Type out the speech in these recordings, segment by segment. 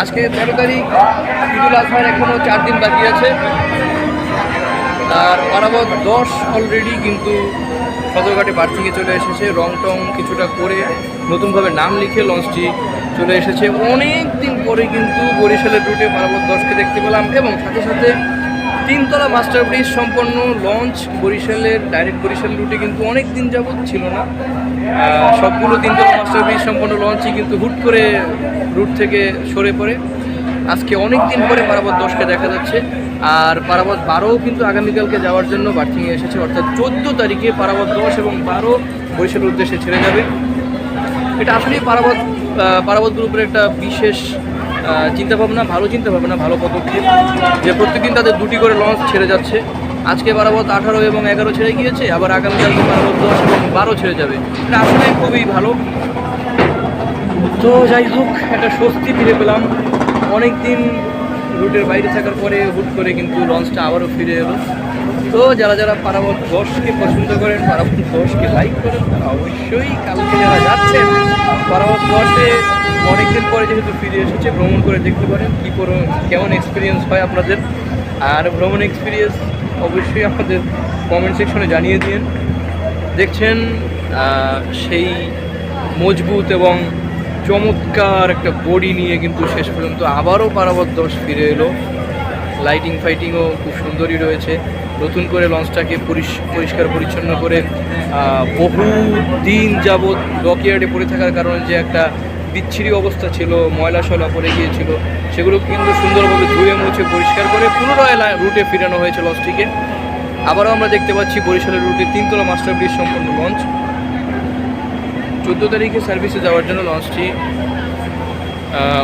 আজকে তেরো তারিখ, ঈদুল আজহার এখনও চার দিন বাকি আছে। আর বরাবর দশ অলরেডি কিন্তু সদরঘাটে বার্থিংয়ে চলে এসেছে। রং টং কিছুটা করে নতুনভাবে নাম লিখে লঞ্চটি চলে এসেছে। অনেক দিন পরে কিন্তু বরিশালের রুটে পারাবত দশকে দেখতে পেলাম এবং সাথে সাথে তিনতলা মাস্টার ব্রিজ সম্পন্ন লঞ্চ বরিশালের ডাইরেক্ট বরিশাল রুটে কিন্তু অনেক দিন যাবৎ ছিল না। সবগুলো তিনতলা মাস্টার ব্রিজ সম্পন্ন লঞ্চই কিন্তু হুট করে রুট থেকে সরে পড়ে। আজকে অনেক দিন পরে পারাবত দশকে দেখা যাচ্ছে। আর পারাবত বারোও কিন্তু আগামীকালকে যাওয়ার জন্য বার্থিংয়ে এসেছে। অর্থাৎ চোদ্দ তারিখে পারাবত দশ এবং বারো বরিশালের উদ্দেশ্যে ছেড়ে যাবে। এটা আসলেই পারাবত পারাবত গ্রুপের একটা বিশেষ চিন্তাভাবনা, ভালো চিন্তাভাবনা, ভালো পদক্ষেপ। যে প্রত্যেকদিন তাদের দুটি করে লঞ্চ ছেড়ে যাচ্ছে। আজকে পারাবত আঠারো এবং এগারো ছেড়ে গিয়েছে, আবার আগামীকালকে পারাবত দশ এবং বারো ছেড়ে যাবে। এটা আসলে খুবই ভালো। তো যাই হোক, একটা স্বস্তি ফিরে পেলাম। অনেক দিন রুটের বাইরে থাকার পরে হুট করে কিন্তু লঞ্চটা আবারও ফিরে এলো। তো যারা যারা পারাবত দশকে পছন্দ করেন পারাবত দশকে লাইক করেন, তারা অবশ্যই কালকে যারা যাচ্ছেন পারাবত দশে অনেকদিন পরে যেহেতু ফিরে এসেছে, ভ্রমণ করে দেখতে পারেন কী করে, কেমন এক্সপিরিয়েন্স হয় আপনাদের। আর ভ্রমণ এক্সপিরিয়েন্স অবশ্যই আপনাদের কমেন্ট সেকশনে জানিয়ে দিন। দেখছেন সেই মজবুত এবং চমৎকার একটা বডি নিয়ে কিন্তু শেষ পর্যন্ত আবারও পারাবত দশ ফিরে এলো। লাইটিং ফাইটিংও খুব সুন্দরই রয়েছে। নতুন করে লঞ্চটাকে পরিষ- পরিষ্কার পরিচ্ছন্ন করে বহু দিন যাবৎ ডকইয়ার্ডে পড়ে থাকার কারণে যে একটা বিচ্ছিরি অবস্থা ছিল ময়লা শয়লা পড়ে গিয়েছিল সেগুলো কিন্তু সুন্দরভাবে ধুয়ে মুছে পরিষ্কার করে পুনরায় রুটে ফিরানো হয়েছে লঞ্চটিকে। আবারও আমরা দেখতে পাচ্ছি বরিশালের রুটে তিনতলা মাস্টার ব্রিজ সম্পন্ন লঞ্চ। চোদ্দ তারিখে সার্ভিসে যাওয়ার জন্য লঞ্চটি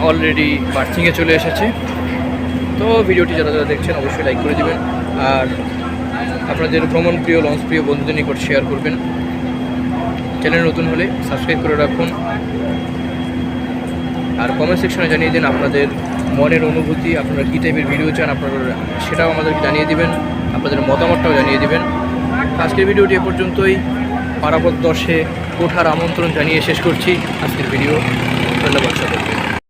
অলরেডি বার্থিংয়ে চলে এসেছে। তো ভিডিওটি যারা যারা দেখছেন অবশ্যই লাইক করে দেবেন। আর আপনাদের ভ্রমণ প্রিয়, লঞ্চ প্রিয় বন্ধুদের নিকট শেয়ার করবেন। চ্যানেল নতুন হলে সাবস্ক্রাইব করে রাখুন। আর কমেন্ট সেকশনে জানিয়ে দিন আপনাদের মনের অনুভূতি, আপনারা কী টাইপের ভিডিও চান, আপনারা সেটাও আমাদেরকে জানিয়ে দিবেন, আপনাদের মতামতটাও জানিয়ে দিবেন। আজকের ভিডিওটি এ পর্যন্তই। পারাপত দশে কোঠার আমন্ত্রণ জানিয়ে শেষ করছি। আজকের ভিডিও ধন্যবাদ সকলকে